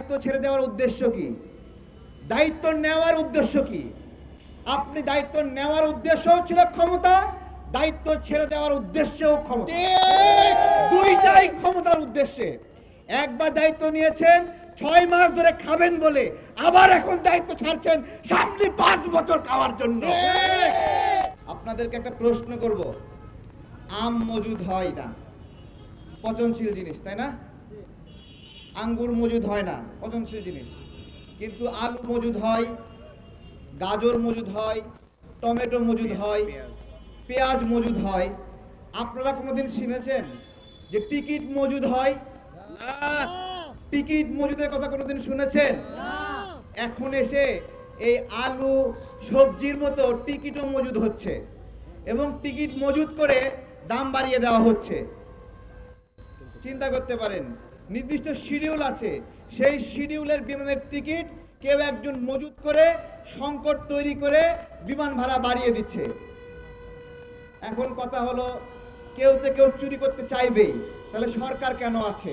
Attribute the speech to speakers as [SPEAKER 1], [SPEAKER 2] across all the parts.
[SPEAKER 1] দায়িত্ব ছেড়ে দেওয়ার উদ্দেশ্য কি? দায়িত্ব নেওয়ার উদ্দেশ্য কি? আপনি দায়িত্ব নেওয়ার উদ্দেশ্যও ছিল ক্ষমতা দায়িত্ব ছেড়ে দেওয়ার উদ্দেশ্যও ক্ষমতা। দুইটাই ক্ষমতার উদ্দেশ্যে। একবার দায়িত্ব নিয়েছেন ছয় মাস ধরে খাবেন বলে আবার এখন দায়িত্ব ছাড়ছেন সামনে পাঁচ বছর খাওয়ার জন্য। আপনাদেরকে একটা প্রশ্ন করব। আম মজুদ হয় না। পচনশীল জিনিস তাই না? আঙ্গুর মজুদ হয় না পচনশীল জিনিস। কিন্তু আলু মজুদ হয় গাজর মজুদ হয় টমেটো মজুদ হয় পেঁয়াজ মজুদ হয়। আপনারা কোনোদিন শুনেছেন যে টিকিট মজুদ হয়? টিকিট মজুদের কথা কোনোদিন শুনেছেন? এখন এসে এই আলু সবজির মতো টিকিটও মজুদ হচ্ছে এবং টিকিট মজুদ করে দাম বাড়িয়ে দেওয়া হচ্ছে। চিন্তা করতে পারেন নির্দিষ্ট শিডিউল আছে। সেই শিডিউলের বিমানের টিকিট কেউ একজন মজুদ করে সংকট তৈরি করে বিমান ভাড়া বাড়িয়ে দিচ্ছে। এখন কথা হলো, কেউ তো কেউ চুরি করতে চাইবেই। তাহলে সরকার কেন আছে?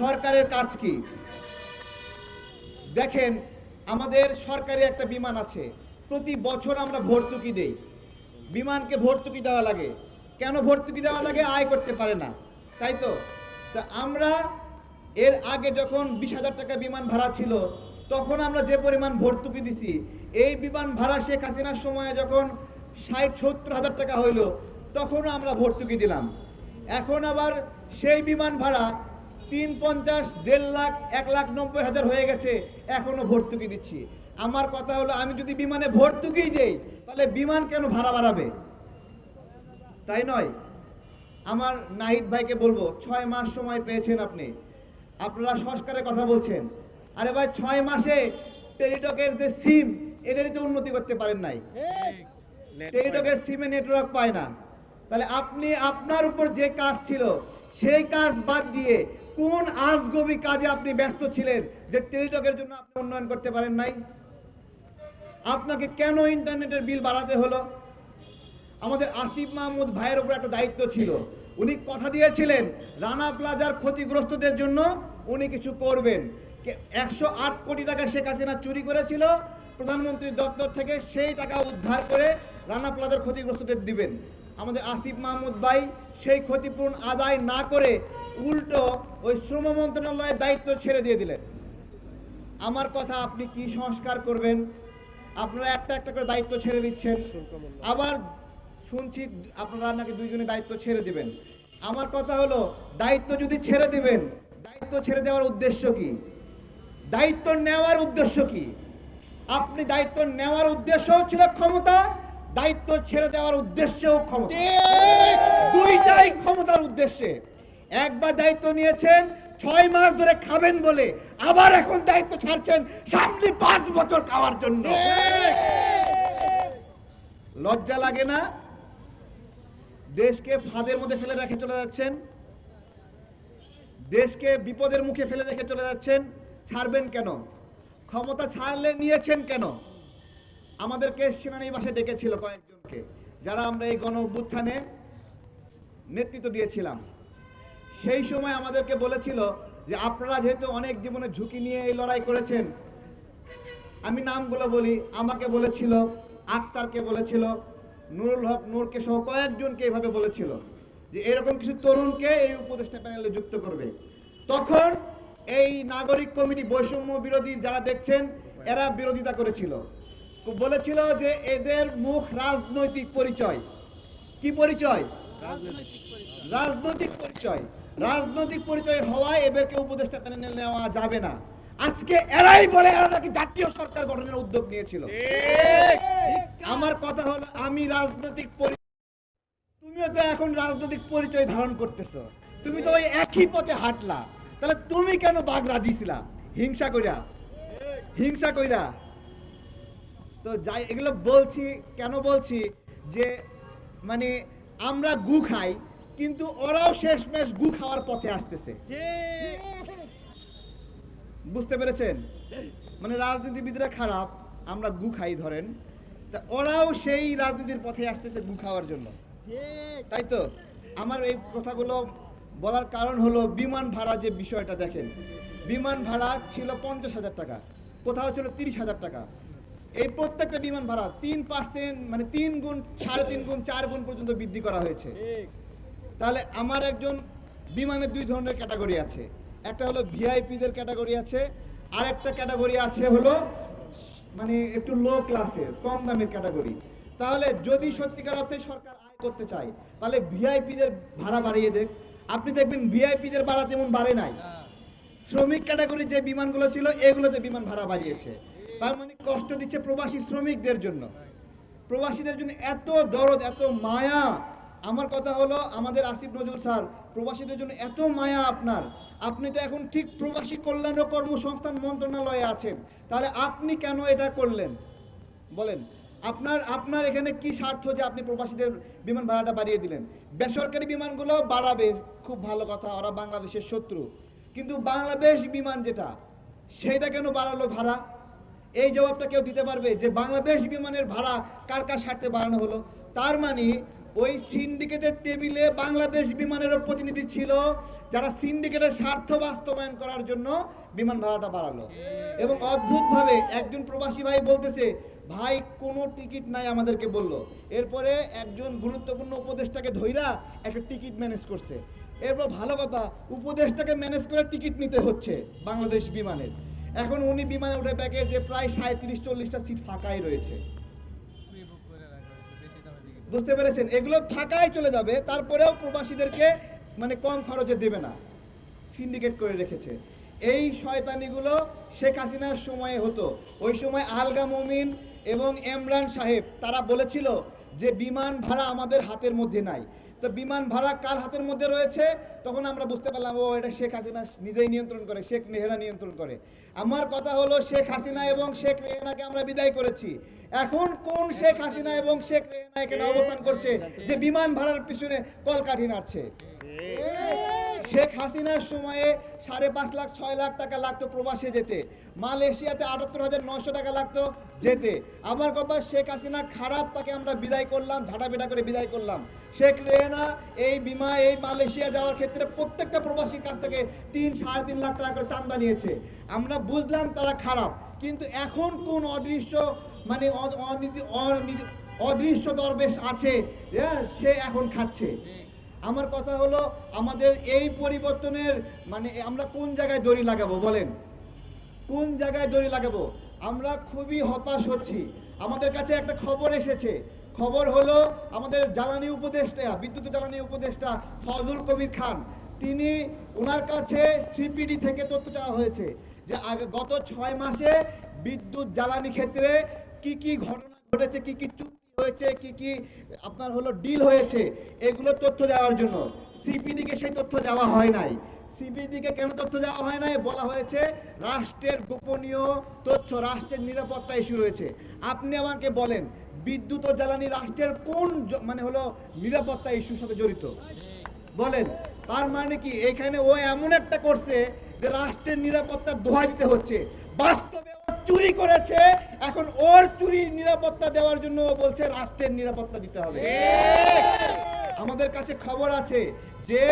[SPEAKER 1] সরকারের কাজ কি? দেখেন, আমাদের সরকারি একটা বিমান আছে। প্রতি বছর আমরা ভর্তুকি দেই। বিমানকে ভর্তুকি দেওয়া লাগে। কেন ভর্তুকি দেওয়া লাগে? আয় করতে পারে না। তাই তো? তা আমরা এর আগে যখন বিশ হাজার টাকা বিমান ভাড়া ছিল, তখন আমরা যে পরিমাণ ভর্তুকি দিছি, এই বিমান ভাড়া শেখ হাসিনার সময়ে যখন ষাট, সত্তর হাজার টাকা হইল, তখনও আমরা ভর্তুকি দিলাম। এখন আবার সেই বিমান ভাড়া তিন পঞ্চাশ, দেড় লাখ, এক লাখ নব্বই হাজার হয়ে গেছে, এখনও ভর্তুকি দিচ্ছি। আমার কথা হলো, আমি যদি বিমানে ভর্তুকি দেই, তাহলে বিমান কেন ভাড়া বাড়াবে? তাই নয়। আমার নাহিদ ভাইকে বলব ছয় মাস সময় পেয়েছেন আপনি। আপনারা সংস্কারের কথা বলছেন। আরে ভাই ছয় মাসে টেলিটকের যে সিম এটারই তো উন্নতি করতে পারেন নাই। টেলিটকের সিমে নেটওয়ার্ক পায় না। তাহলে আপনি আপনার উপর যে কাজ ছিল সেই কাজ বাদ দিয়ে কোন আজগবি কাজে আপনি ব্যস্ত ছিলেন যে টেলিটকের জন্য আপনি উন্নয়ন করতে পারেন নাই? আপনাকে কেন ইন্টারনেটের বিল বাড়াতে হলো? আমাদের আসিফ মাহমুদ ভাইয়ের উপর একটা দায়িত্ব ছিল। উনি কথা দিয়েছিলেন রানা প্লাজার ক্ষতিগ্রস্তদের জন্য উনি কিছু করবেন। একশো আট কোটি টাকা শেখ হাসিনা চুরি করেছিল প্রধানমন্ত্রীর দপ্তর থেকে সেই টাকা উদ্ধার করে রানা প্লাজার ক্ষতিগ্রস্তদের দিবেন। আমাদের আসিফ মাহমুদ ভাই সেই ক্ষতিপূরণ আদায় না করে উল্টো ওই শ্রম মন্ত্রণালয়ের দায়িত্ব ছেড়ে দিয়ে দিলেন। আমার কথা আপনি কি সংস্কার করবেন? আপনারা একটা একটা করে দায়িত্ব ছেড়ে দিচ্ছেন। আবার শুনছি আপনারা নাকি দুইজনে দায়িত্ব ছেড়ে দিবেন। আমার কথা হলো দায়িত্ব যদি ছেড়ে দিবেন দায়িত্ব ছেড়ে দেওয়ার উদ্দেশ্য কি? দায়িত্ব নেওয়ার উদ্দেশ্য কি? আপনি দায়িত্ব নেওয়ার উদ্দেশ্যও ছিল ক্ষমতা দায়িত্ব ছেড়ে দেওয়ার উদ্দেশ্যও ক্ষমতা। দুইটাই ক্ষমতার উদ্দেশ্যে। একবার দায়িত্ব নিয়েছেন ছয় মাস ধরে খাবেন বলে আবার এখন দায়িত্ব ছাড়ছেন সামনে পাঁচ বছর খাওয়ার জন্য। লজ্জা লাগে না? দেশকে ফাঁদের মধ্যে ফেলে রেখে চলে যাচ্ছেন। দেশকে বিপদের মুখে ফেলে রেখে চলে যাচ্ছেন। ছাড়বেন কেন? ক্ষমতা ছাড়লে নিয়েছেন কেন? আমাদেরকে সেনানিবাসে ডেকেছিল কয়েকজনকে, যারা আমরা এই গণ অভ্যুত্থানে নেতৃত্ব দিয়েছিলাম। সেই সময় আমাদেরকে বলেছিল যে, আপনারা যেহেতু অনেক জীবনে ঝুঁকি নিয়ে এই লড়াই করেছেন, আমি নামগুলো বলি। আমাকে বলেছিল, আক্তারকে বলেছিল নুরুল হক নূরকে সহ কয়েকজনকে এইভাবে বলেছিল যে এরকম কিছু তরুণকে এই উপদেষ্টা প্যানেলে যুক্ত করবে। তখন এই নাগরিক কমিটি বৈষম্য বিরোধী যারা দেখছেন, এরা বিরোধিতা করেছিল। বলেছিল যে এদের মুখ রাজনৈতিক পরিচয়। কি পরিচয়? রাজনৈতিক পরিচয়। রাজনৈতিক পরিচয় হওয়ায় এদেরকে উপদেষ্টা প্যানেলে নেওয়া যাবে না। আজকে এরাই বলে এরা নাকি জাতীয় সরকার গঠনের উদ্যোগ নিয়েছিল। আমার কথা হলো আমি রাজনৈতিক তুমিও তো এখন রাজনৈতিক পরিচয় ধারণ করতেছো। তুমি তো ওই একই পথে হাঁটলা। তাহলে তুমি কেন বাগড়া দিছিলা? হিংসা কইরা। হিংসা কইরা। তো যাই এগুলো বলছি কেন বলছি? যে মানে আমরা গু খাই কিন্তু ওরাও শেষমেশ গু খাওয়ার পথে আসতেছে। বুঝতে পেরেছেন? মানে রাজনীতিবিদরা খারাপ আমরা গু খাই ধরেন। তা ওরাও সেই রাজনীতির পথে আসতেছে গু খাওয়ার জন্য। তাই তো? আমার এই কথাগুলো বলার কারণ হলো বিমান ভাড়া যে বিষয়টা দেখেন। বিমান ভাড়া ছিল পঞ্চাশ হাজার টাকা কোথাও ছিল তিরিশ হাজার টাকা। এই প্রত্যেকটা বিমান ভাড়া তিন পার্সেন্ট মানে তিন গুণ সাড়ে তিন গুণ চার গুণ পর্যন্ত বৃদ্ধি করা হয়েছে। তাহলে আমার একজন বিমানের দুই ধরনের ক্যাটাগরি আছে। একটা হলো ভিআইপিদের ক্যাটাগরি আছে আর একটা ক্যাটাগরি আছে হলো মানে একটু লো ক্লাসের কম দামের ক্যাটাগরি তাহলে যদি সত্যিকার অর্থে সরকার আয় করতে চায়, তাহলে ভিআইপিদের ভাড়া বাড়িয়ে দেখ। আপনি দেখবেন ভিআইপিদের ভাড়া তেমন বাড়ে নাই। শ্রমিক ক্যাটাগরির যে বিমানগুলো ছিল, এগুলোতে বিমান ভাড়া বাড়িয়েছে। তার মানে কষ্ট দিচ্ছে প্রবাসী শ্রমিকদের জন্য। প্রবাসীদের জন্য এত দরদ, এত মায়া আমার কথা হলো আমাদের আসিফ নজরুল স্যার, প্রবাসীদের জন্য এত মায়া আপনার। আপনি তো এখন ঠিক প্রবাসী কল্যাণ ও কর্মসংস্থান মন্ত্রণালয়ে আছেন। তাহলে আপনি কেন এটা করলেন? বলেন, আপনার আপনার এখানে কি স্বার্থ যে আপনি প্রবাসীদের বিমান ভাড়াটা বাড়িয়ে দিলেন? বেসরকারি বিমানগুলো বাড়াবে, খুব ভালো কথা, ওরা বাংলাদেশের শত্রু। কিন্তু বাংলাদেশ বিমান যেটা, সেইটা কেন বাড়ালো ভাড়া? এই জবাবটা কেউ দিতে পারবে যে বাংলাদেশ বিমানের ভাড়া কার কার স্বার্থে বাড়ানো হলো? তার মানে ওই সিন্ডিকেটের টেবিলে বাংলাদেশ বিমানেরও প্রতিনিধি ছিল, যারা সিন্ডিকেটের স্বার্থ বাস্তবায়ন করার জন্য বিমান ভাড়াটা বাড়ালো। এবং অদ্ভুতভাবে একজন প্রবাসী ভাই বলতেছে, ভাই, কোনো টিকিট নাই, আমাদেরকে বলল। এরপরে একজন গুরুত্বপূর্ণ উপদেষ্টাকে ধইরা একটা টিকিট ম্যানেজ করছে। এরপর ভালো কথা, উপদেষ্টাকে ম্যানেজ করে টিকিট নিতে হচ্ছে বাংলাদেশ বিমানের। এখন উনি বিমানে উঠে দেখে যে প্রায় সাঁত্রিশ চল্লিশটা সিট ফাঁকাই রয়েছে। বুঝতে পেরেছেন? এগুলো থাকায় চলে যাবে, তারপরেও প্রবাসীদেরকে মানে কম খরচে দেবে না। সিন্ডিকেট করে রেখেছে। এই শয়তানিগুলো শেখ হাসিনার সময়ে হতো। ওই সময় আলগা মমিন এবং এমরান সাহেব, তারা বলেছিল যে বিমান ভাড়া আমাদের হাতের মধ্যে নাই। তো বিমান ভাড়া কার হাতের মধ্যে রয়েছে? তখন আমরা বুঝতে পারলাম, ও, এটা শেখ হাসিনা নিজেই নিয়ন্ত্রণ করে, শেখ নেহরা নিয়ন্ত্রণ করে। আমার কথা হলো শেখ হাসিনা এবং শেখ রেহানাকে আমরা বিদায় করেছি। এখন কোন শেখ হাসিনা এবং শেখ রেহানা এখানে অবস্থান করছে? যে বিমান ভাড়ার পিছনে কলকাঠি নাড়ছে। শেখ হাসিনার সময়ে সাড়ে পাঁচ লাখ ছয় লাখ টাকা লাগতো প্রবাসে যেতে। মালয়েশিয়াতে আটাত্তর হাজার নশো টাকা লাগতো যেতে। আমার কথা শেখ হাসিনা খারাপ তাকে আমরা বিদায় করলাম ঝাঁটাপেটা করে বিদায় করলাম। শেখ রেহানা এই বিমা এই মালয়েশিয়া যাওয়ার ক্ষেত্রে প্রত্যেকটা প্রবাসীর কাছ থেকে তিন সাড়ে তিন লাখ টাকা করে চান্দা নিয়েছে। আমরা বুঝলাম তারা খারাপ কিন্তু এখন কোন অদৃশ্য মানে অদৃশ্য দরবেশ আছে হ্যাঁ, সে এখন খাচ্ছে। আমার কথা হলো আমাদের এই পরিবর্তনের মানে আমরা কোন জায়গায় দড়ি লাগাবো বলেন? কোন জায়গায় দড়ি লাগাবো? আমরা খুবই হতাশ হচ্ছি। আমাদের কাছে একটা খবর এসেছে। খবর হলো আমাদের জ্বালানি উপদেষ্টা, বিদ্যুৎ জ্বালানি উপদেষ্টা ফজল কবির খান, তিনি ওনার কাছে সিপিডি থেকে তথ্য চাওয়া হয়েছে যে আগে গত ছয় মাসে বিদ্যুৎ জ্বালানি ক্ষেত্রে কি কি ঘটনা ঘটেছে, কি কি চুক্তি হয়েছে, কি কি আপনার হলো ডিল হয়েছে, এগুলো তথ্য দেওয়ার জন্য। সিপিডিকে সেই তথ্য দেওয়া হয় নাই। সিপিডিকে কেন তথ্য দেওয়া হয় নাই? বলা হয়েছে, রাষ্ট্রের গোপনীয় তথ্য, রাষ্ট্রের নিরাপত্তা ইস্যু রয়েছে। আপনি আমাকে বলেন, বিদ্যুৎ ও জ্বালানি রাষ্ট্রের কোন মানে হলো নিরাপত্তা ইস্যুর সাথে জড়িত? বলেন, তার মানে কি? এখানে ও এমন একটা করছে যে রাষ্ট্রের নিরাপত্তা দোহা দিতে হচ্ছে। বাস্তবে চুরি করেছে এখন ওর চুরির নিরাপত্তা দেওয়ার জন্য ও বলছে রাষ্ট্রের নিরাপত্তা দিতে হবে। আমাদের কাছে খবর আছে যে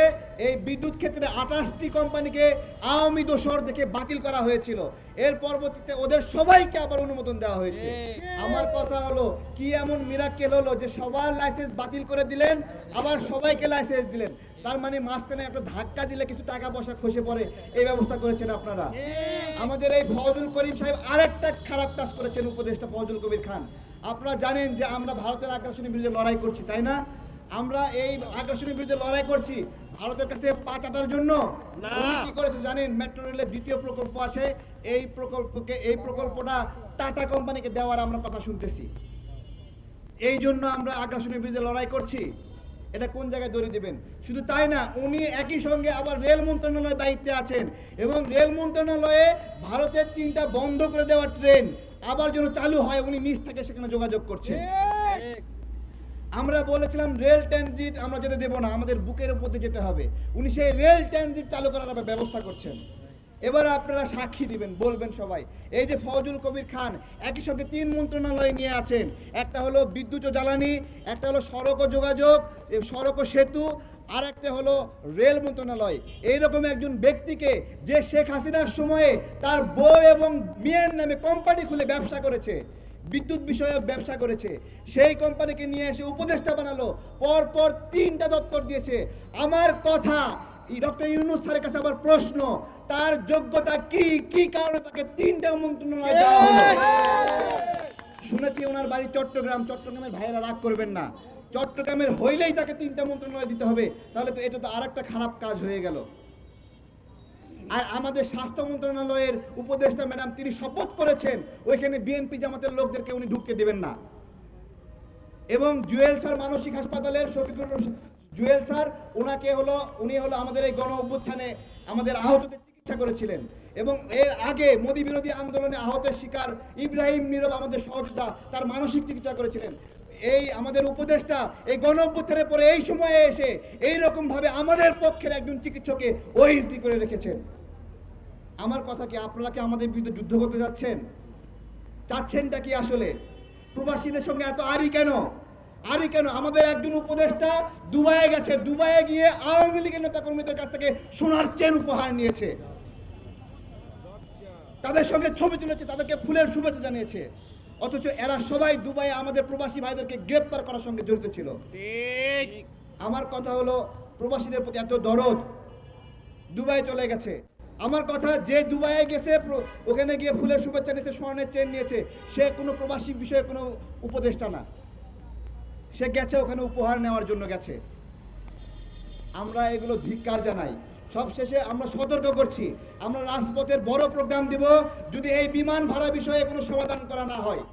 [SPEAKER 1] এই বিদ্যুৎ ক্ষেত্রে আঠাশটি কোম্পানিকে আওয়ামী দোসর দেখে বাতিল করা হয়েছিল। এর পরবর্তীতে ওদের সবাইকে আবার অনুমোদন দেওয়া হয়েছে। আমার কথা হলো কি এমন মিরাক্কেল হলো যে সবার লাইসেন্স বাতিল করে দিলেন আবার সবাইকে লাইসেন্স দিলেন? তার মানে মাঝখানে একটা ধাক্কা দিলে কিছু টাকা পয়সা খসে পড়ে। এই ব্যবস্থা করেছেন আপনারা। আমাদের এই ফজল করিম সাহেব আরেকটা খারাপ কাজ করেছেন উপদেষ্টা ফজল কবির খান। আপনারা জানেন যে আমরা ভারতের আগ্রাসনের বিরুদ্ধে লড়াই করছি তাই না? আমরা এই আগ্রাসনের বিরুদ্ধে লড়াই করছি। ভারতের কাছে পা চাটার জন্য
[SPEAKER 2] না।
[SPEAKER 1] কি করেছেন জানেন মেট্রো রেলের দ্বিতীয় প্রকল্প আছে। এই প্রকল্পকে এই প্রকল্পটা টাটা কোম্পানিকে দেওয়ার আমরা কথা শুনতেছি। এই জন্য আমরা আগ্রাসনের বিরুদ্ধে লড়াই করছি। এটা কোন জায়গায় দড়ি দেবেন? শুধু তাই না উনি একই সঙ্গে আবার রেল মন্ত্রণালয়ের দায়িত্বে আছেন এবং রেল মন্ত্রণালয়ে ভারতের তিনটা বন্ধ করে দেওয়া ট্রেন আবার যেন চালু হয় উনি নিজ থেকে সেখানে যোগাযোগ করছেন। আমরা বলেছিলাম রেল ট্রানজিট আমরা যেতে দেবো না, আমাদের বুকের উপর দিয়ে যেতে হবে। উনি সেই রেল ট্রানজিট চালু করার ব্যবস্থা করছেন। এবার আপনারা সাক্ষী দিবেন, বলবেন সবাই। এই যে ফজল কবির খান, একই সঙ্গে তিন মন্ত্রণালয় নিয়ে আছেন। একটা হলো বিদ্যুৎ ও জ্বালানি, একটা হলো সড়ক ও যোগাযোগ সড়ক ও সেতু আর একটা হলো রেল মন্ত্রণালয়। এইরকম একজন ব্যক্তিকে যে শেখ হাসিনার সময়ে তার বউ এবং মেয়ের নামে কোম্পানি খুলে ব্যবসা করেছে বিদ্যুৎ বিষয়ক ব্যবসা করেছে। সেই কোম্পানিকে নিয়ে এসে উপদেষ্টা বানালো। পর পর তিনটা দপ্তর দিয়েছে। আমার কথা ডক্টর ইউনুস স্যারের কাছে আবার প্রশ্ন, তার যোগ্যতা কি? কি কারণে তাকে তিনটা মন্ত্রণালয় দেওয়া হলো? শুনেছি ওনার বাড়ি চট্টগ্রাম। চট্টগ্রামের ভাইয়েরা রাগ করবেন না। চট্টগ্রামের হইলেই তাকে তিনটা মন্ত্রণালয় দিতে হবে। তাহলে তো এটা তো আর একটা খারাপ কাজ হয়ে গেল। আর আমাদের স্বাস্থ্য মন্ত্রণালয়ের উপদেষ্টা ম্যাডাম তিনি শপথ করেছেন, ওইখানে বিএনপি জামাতের লোকদেরকে উনি ঢুকতে দেবেন না। এবং জুয়েল স্যার মানসিক হাসপাতালের শফিকুর জুয়েল স্যার ওনাকে হলো, উনি হলো আমাদের এই গণ অভ্যুত্থানে আমাদের আহতদের চিকিৎসা করেছিলেন। এবং এর আগে মোদী বিরোধী আন্দোলনে আহতের শিকার ইব্রাহিম নীরব আমাদের সহযোদ্ধা, তার মানসিক চিকিৎসা করেছিলেন। এই আমাদের উপদেষ্টা, এই গণ অভ্যুত্থানের পরে এই সময়ে এসে এই ভাবে আমাদের পক্ষের একজন চিকিৎসককে ওএসডি করে রেখেছেন। আমার কথা কি আপনারা কি আমাদের বিরুদ্ধে যুদ্ধ করতে যাচ্ছেন? চাচ্ছেনটা কি আসলে? প্রবাসীদের সঙ্গে এত আরি কেন? আরি কেন? আমাদের একজন উপদেষ্টা দুবাইয়ে গেছে, দুবাইয়ে গিয়ে আওয়ামী লীগের নেতা কর্মীদের কাছ থেকে সোনার চেন উপহার নিয়েছে। তাদের সঙ্গে ছবি তুলেছে, তাদেরকে ফুলের শুভেচ্ছা জানিয়েছে। অথচ এরা সবাই দুবাইয়ে আমাদের প্রবাসী ভাইদেরকে গ্রেপ্তার করার সঙ্গে জড়িত ছিল। আমার কথা হলো প্রবাসীদের প্রতি এত দরদ দুবাই চলে গেছে। আমার কথা যে দুবাইয়ে গেছে ওখানে গিয়ে ফুলের শুভেচ্ছা নিয়েছে স্বর্ণের চেন নিয়েছে সে কোনো প্রবাসী বিষয়ে কোনো উপদেষ্টা না। সে গেছে ওখানে উপহার নেওয়ার জন্য গেছে। আমরা এগুলো ধিক্কার জানাই। সবশেষে আমরা সতর্ক করছি। আমরা রাজপথের বড় প্রোগ্রাম দিব যদি এই বিমান ভাড়া বিষয়ে কোনো সমাধান করা না হয়।